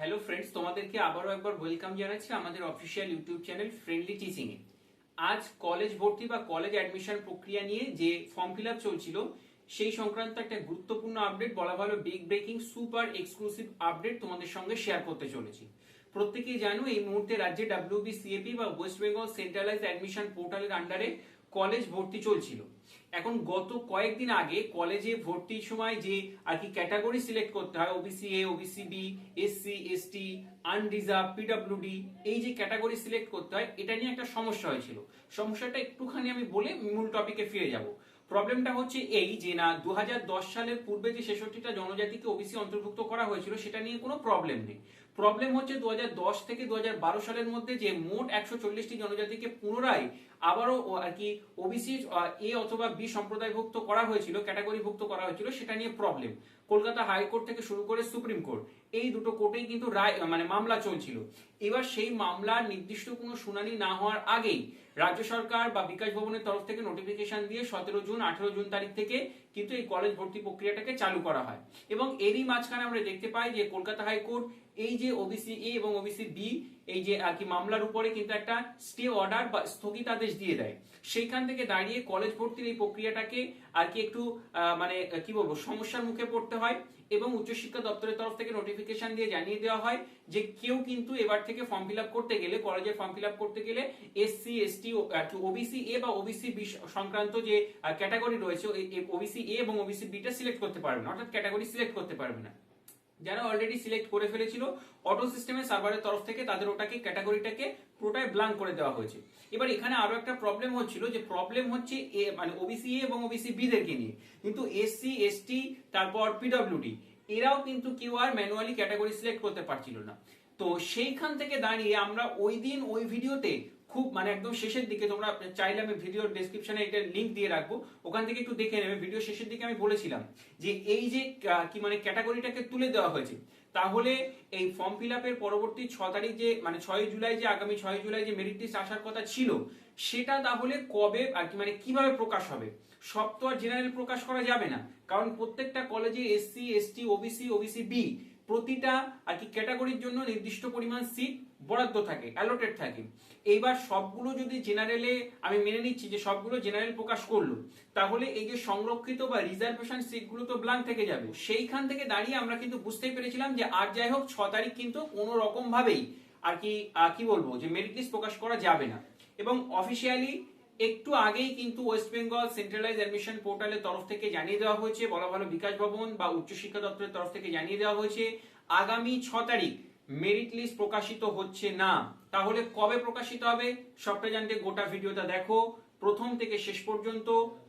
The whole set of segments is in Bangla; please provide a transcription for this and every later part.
হ্যালো ফ্রেন্ডস তোমাদেরকে আবারও একবার ওয়েলকাম জানাচ্ছি আমাদের official YouTube channel friendly teaching এ। আজ কলেজ ভর্তি বা কলেজ অ্যাডমিশন প্রক্রিয়া নিয়ে যে ফর্ম ফিল আপ চলছিল, সেই সংক্রান্ত একটা গুরুত্বপূর্ণ আপডেট বলা ভালো big breaking super exclusive update তোমাদের সঙ্গে শেয়ার করতে চলেছি। প্রত্যেকেই জানো এই মুহূর্তে রাজ্যে ডাব্লিউবি সিএপি বা ওয়েস্ট বেঙ্গল সেন্ট্রালাইজ অ্যাডমিশন পোর্টালের আন্ডারে কলেজ ভর্তি চলছিল। এখন গত কয়েকদিন আগে কলেজে ভর্তির সময় যে আর কি ক্যাটাগরি সিলেক্ট করতে হয় OBC A OBC B SC ST unreserved PWD এই যে ক্যাটাগরি সিলেক্ট করতে হয়, এটা নিয়ে একটা সমস্যা হয়েছিল। সমস্যাটা একটুখানি আমি বলে মূল টপিকে ফিরে যাব। প্রবলেমটা হচ্ছে এই যে না দু হাজার দশ সালের পূর্বে যে ছেষট্টিটা জনজাতিকে ওবিসি অন্তর্ভুক্ত করা হয়েছিল, সেটা নিয়ে কোনো প্রবলেম নেই। প্রবলেম হচ্ছে দু হাজার দশ থেকে দু হাজার বারো সালের মধ্যে যে মোট একশো চল্লিশটি জনজাতিকে পুনরায় আবারও আর কি ওবিসি এ অথবা বি সম্প্রদায়ভুক্ত করা হয়েছিল, ক্যাটাগরিভুক্ত করা হয়েছিল, সেটা নিয়ে প্রবলেম। কলকাতা হাইকোর্ট থেকে শুরু করে সুপ্রিম কোর্ট, এই দুটো কোর্টেই কিন্তু রায় মানে মামলা চলছিল। এবার সেই মামলার নির্দিষ্ট কোনো শুনানি না হওয়ার আগেই রাজ্য সরকার বা বিকাশ ভবনের তরফ থেকে নোটিফিকেশন দিয়ে সতেরো জুন, আঠেরো জুন তারিখ থেকে কিন্তু এই কলেজ ভর্তি প্রক্রিয়াটাকে চালু করা হয়। এবং এরই মাঝখানে আমরা দেখতে পাই যে কলকাতা হাইকোর্ট এই যে ওবিসি এ এবং ওবিসি বি এই যে আর কি মামলার উপরে কিন্তু একটা স্টে অর্ডার বা স্থগিতাদেশ দিয়ে দেয়। সেইখান থেকে দাঁড়িয়ে কলেজ ভর্তির এই প্রক্রিয়াটাকে আর কি একটু মানে কি বলব, সমস্যার মুখে পড়তে হয় এবং উচ্চশিক্ষা দপ্তরের তরফ থেকে নোটিফিকেশন দিয়ে জানিয়ে দেওয়া হয় যে কেউ কিন্তু এবার থেকে ফর্ম ফিল করতে গেলে, কলেজে ফর্ম ফিল করতে গেলে এসসি এসটি ওবিসি এ বা ওবিসি বি সংক্রান্ত যে ক্যাটাগরি রয়েছে ওবিসি এ এবং ওবিসি বিটা সিলেক্ট করতে পারবে না। অর্থাৎ ক্যাটাগরি সিলেক্ট করতে পারবে না। যারা অলরেডি সিলেক্ট করে ফেলেছিল অটো সিস্টেমের সার্ভারের তরফ থেকে তাদের ওটাকে ক্যাটাগরিটাকে পুরোটাই ব্লাঙ্ক করে দেওয়া হয়েছে। এবার এখানে আরও একটা প্রবলেম হচ্ছিল যে প্রবলেম হচ্ছে এ মানে ওবিসি এ এবং ওবিসি বি দেরকে নিয়ে। কিন্তু এসসি এসটি তারপর পিডব্লিউডি এরাও কিন্তু কেউ আর ম্যানুয়ালি ক্যাটাগরি সিলেক্ট করতে পারছিল না। তো সেইখান থেকে দাঁড়িয়ে আমরা ওই দিন ওই ভিডিওতে খুব মানে একদম শেষের দিকে তোমরা চাইলে আমি ভিডিওর ডেসক্রিপশনে এটা লিংক দিয়ে রাখব। ওখান থেকে একটু দেখে নেবে। ভিডিও শেষের দিকে আমি বলেছিলাম যে এই যে কি মানে ক্যাটাগরিটাকে তুলে দেওয়া হয়েছে, তাহলে এই ফর্ম ফিল আপের পরবর্তী ছ তারিখ যে মানে ছয় জুলাই যে, আগামী ছয় জুলাই যে মেরিট লিস্ট আসার কথা ছিল, সেটা তাহলে কবে আর কি মানে কীভাবে প্রকাশ হবে? সব তো আর জেনারেল প্রকাশ করা যাবে না। কারণ প্রত্যেকটা কলেজে SC ST OBC OBC B প্রতিটা আর কি ক্যাটাগরির জন্য নির্দিষ্ট পরিমাণ সিট বরাদ্দ থাকে অ্যালোটেড থাকে। এইবার সবগুলো যদি জেনারেলে আমি মেনে নিচ্ছি যে সবগুলো জেনারেল প্রকাশ করল, তাহলে এই যে সংরক্ষিত বা রিজার্ভেশন সিটগুলো তো ব্লাঙ্ক থেকে যাবে। সেইখান থেকে দাঁড়িয়ে আমরা কিন্তু বুঝতেই পেরেছিলাম যে আর যাই হোক, ছ তারিখ কিন্তু কোনো রকম ভাবেই আর কি কি বলব? যে মেরিট লিস্ট প্রকাশ করা যাবে না। এবং অফিসিয়ালি একটু আগেই কিন্তু ওয়েস্ট বেঙ্গল সেন্ট্রালাইজ অ্যাডমিশন পোর্টালের তরফ থেকে জানিয়ে দেওয়া হয়েছে, বলা ভালো বিকাশ ভবন বা উচ্চশিক্ষা দপ্তরের তরফ থেকে জানিয়ে দেওয়া হয়েছে। আগামী ছ তারিখ মেরিট লিস্ট প্রকাশিত হচ্ছে না। তাহলে কবে প্রকাশিত হবে? সবটা জানতে গোটা ভিডিওটা দেখো। প্রথম থেকে শেষ পর্যন্ত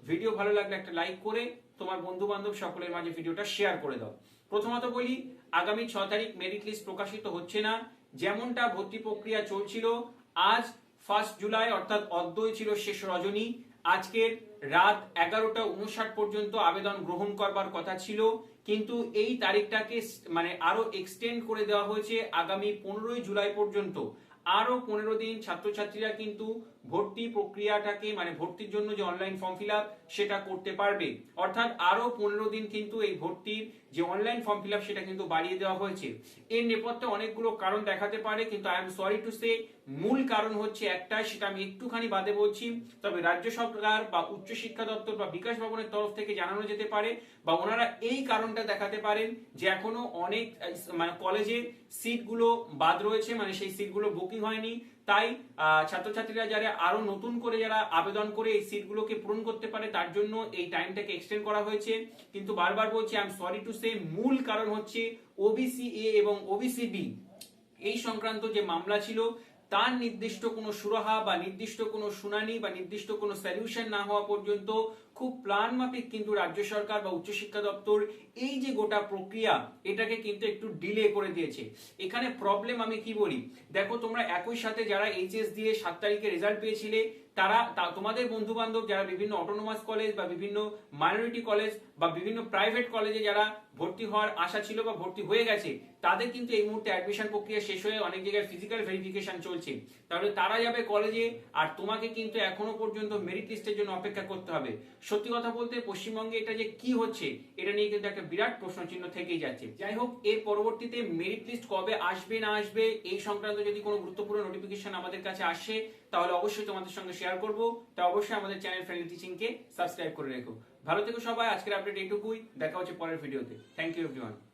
ভিডিও ভালো লাগলে একটা লাইক করে তোমার বন্ধু বান্ধব সকলের মাঝে ভিডিওটা শেয়ার করে দাও। প্রথমত বলি, আগামী ছ তারিখ মেরিট লিস্ট প্রকাশিত হচ্ছে না। যেমনটা ভর্তি প্রক্রিয়া চলছিল, আজ ফার্স্ট জুলাই, অর্থাৎ অদ্বৈ ছিল শেষ রজনী। আজকের রাত এগারোটা উনষাট পর্যন্ত আবেদন গ্রহণ করবার কথা ছিল। কিন্তু এই তারিখটাকে মানে আরও এক্সটেন্ড করে দেওয়া হয়েছে আগামী পনেরোই জুলাই পর্যন্ত। আরও পনেরো দিন ছাত্রছাত্রীরা কিন্তু ভর্তি প্রক্রিয়াটাকে মানে ভর্তির জন্য যে অনলাইন ফর্ম ফিল সেটা করতে পারবে। অর্থাৎ আরও পনেরো দিন কিন্তু এই ভর্তির যে অনলাইন ফর্ম ফিল সেটা কিন্তু বাড়িয়ে দেওয়া হয়েছে। এর নেপথ্যে অনেকগুলো কারণ দেখাতে পারে, কিন্তু I am sorry to say মূল কারণ হচ্ছে একটাই, সেটা আমি একটুখানি বাদে বলছি। তবে রাজ্য সরকার বা উচ্চ শিক্ষা দপ্তর বা বিকাশ ভবনের তরফ থেকে জানানো যেতে পারে, বা ওনারা এই কারণটা দেখাতে পারেন যে এখনও অনেক মানে কলেজে সিটগুলো বাদ রয়েছে মানে সেই সিটগুলো বুকিং হয়নি। তাই ছাত্রছাত্রীরা যারা আরও নতুন করে যারা আবেদন করে এই সিটগুলোকে পূরণ করতে পারে, তার জন্য এই টাইমটাকে এক্সটেন্ড করা হয়েছে। কিন্তু বারবার বলছি I am sorry to say মূল কারণ হচ্ছে ওবিসি এ এবং ওবিসি বি এই সংক্রান্ত যে মামলা ছিল, তার নির্দিষ্ট কোনো সুরাহা বা নির্দিষ্ট কোনো শুনানি বা নির্দিষ্ট কোনো সলিউশন না হওয়া পর্যন্ত খুব প্ল্যান মাফিক কিন্তু রাজ্য সরকার বা উচ্চশিক্ষা দপ্তর এই যে গোটা প্রক্রিয়া, এটাকে কিন্তু একটু ডিলে করে দিয়েছে। এখানে প্রবলেম আমি কি বলি? দেখো, তোমরা একই সাথে যারা এইচএস দিয়ে সাত তারিখে রেজাল্ট পেয়েছিলে, তারা তোমাদের বন্ধু বান্ধব যারা বিভিন্ন অটোনোমাস কলেজ বা বিভিন্ন মাইনরিটি কলেজ বা বিভিন্ন প্রাইভেট কলেজে যারা ভর্তি হওয়ার আশা ছিল বা ভর্তি হয়ে গেছে, তাদের কিন্তু এই মুহূর্তে অ্যাডমিশন প্রক্রিয়া শেষ হয়ে অনেক জায়গায় ফিজিক্যাল ভেরিফিকেশন চলছে। তাহলে তারা যাবে কলেজে আর তোমাকে কিন্তু এখনও পর্যন্ত মেরিট লিস্টের জন্য অপেক্ষা করতে হবে। সত্যি কথা বলতে পশ্চিমবঙ্গে এটা যে কি হচ্ছে, এটা নিয়ে কিন্তু একটা বিরাট প্রশ্ন চিহ্ন থেকেই যাচ্ছে। যাই হোক এর পরবর্তীতে মেরিট লিস্ট কবে আসবে, না আসবে, এই সংক্রান্ত যদি কোনো গুরুত্বপূর্ণ নোটিফিকেশন আমাদের কাছে আসে, তাহলে অবশ্যই তোমাদের সঙ্গে শেয়ার করব। তা অবশ্যই আমাদের চ্যানেল ফ্রেন্ডলি টিচিংকে সাবস্ক্রাইব করে রেখো। ভালো থেকো সবাই, আজকের আপডেট এইটুকুই দেখা হচ্ছে পরের ভিডিওতে থ্যাংক ইউ এভরিওয়ান